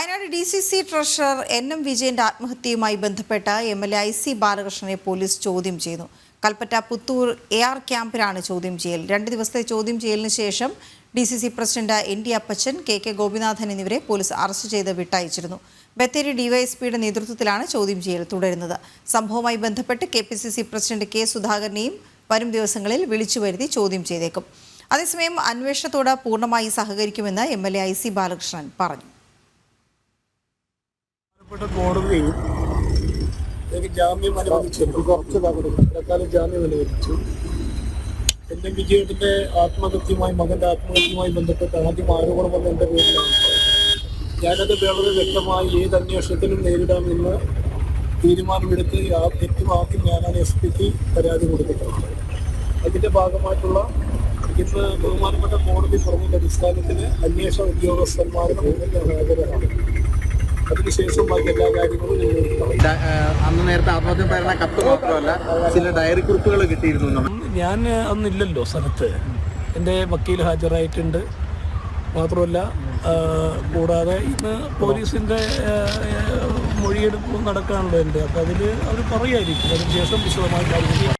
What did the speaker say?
Wayanad D C C treasurer N M വിജയന്റെ ആത്മഹത്യയുമായി ബന്ധപ്പെട്ട M L A I C ബാലകൃഷ്ണനെ police ചോദ്യം ചെയ്തു കൽപ്പറ്റ പുത്തൂർ എ ആർ ക്യാമ്പിലാണ് ചോദ്യം ചെയ്യൽ. രണ്ട് ദിവസത്തെ ചോദ്യം ചെയ്യലിന് ശേഷം D C C president N D Appachan K K Gopinathan എന്നിവരെ പോലീസ് അറസ്റ്റ് ചെയ്ത് വിട്ടയച്ചിരുന്നു. ബത്തേരി ഡിവൈഎസ്പിയുടെ നേതൃത്വത്തിലാണ് ചോദ്യം ചെയ്യൽ തുടരുന്നത്. സംഭവവുമായി ബന്ധപ്പെട്ട് K P C C president K സുധാകരനെയും വരും ദിവസങ്ങളിൽ വിളിച്ചു വരുത്തി ചോദ്യം ചെയ്തേക്കും. അതേസമയം അന്വേഷണത്തോട് പൂർണമായി സഹകരിക്കുമെന്ന് M L A I C Balakrishnan പറഞ്ഞു. കോടതി ജാമ്യം അനുവദിച്ചിരുന്നു. കുറച്ച് തവണക്കാലം ജാമ്യം അനുവദിച്ചു. എന്റെ വിജയത്തിന്റെ ആത്മഹത്യയുമായി മകന്റെ ആത്മഹത്യയുമായി ബന്ധപ്പെട്ട് ആദ്യം ആരോപണം വന്ന എന്റെ പേരിലാണ് ഞാനത് വളരെ വ്യക്തമായി ഏത് അന്വേഷണത്തിനും നേരിടാമെന്ന് തീരുമാനമെടുത്ത് ഏറ്റവും ആദ്യം ഞാനാണ് എസ് പിക്ക് പരാതി കൊടുത്തിട്ടുള്ളത് അതിന്റെ ഭാഗമായിട്ടുള്ള ഇന്ന് ബഹുമാനപ്പെട്ട കോടതി പറഞ്ഞതിന്റെ അടിസ്ഥാനത്തിൽ അന്വേഷണ ഉദ്യോഗസ്ഥന്മാരുടെ മുന്നിൽ ഹാജരാണ്. അതിനുശേഷം ബാക്കി എല്ലാ കാര്യങ്ങളും അന്ന് നേരത്തെ ആത്മഹത്യ പറയുന്ന കത്ത് മാത്രമല്ല ചില ഡയറി കുറിപ്പുകൾ കിട്ടിയിരുന്നു ഞാൻ അന്നില്ലല്ലോ സ്ഥലത്ത്. എന്റെ വക്കീൽ ഹാജരായിട്ടുണ്ട്. മാത്രമല്ല കൂടാതെ ഇന്ന് പോലീസിന്റെ മൊഴിയെടുപ്പ് നടക്കാനുണ്ട് എന്റെ. അപ്പോൾ അതിൽ അവർ പറയുമായിരിക്കും അതിന് ശേഷം വിശദമായി കാര്യങ്ങൾ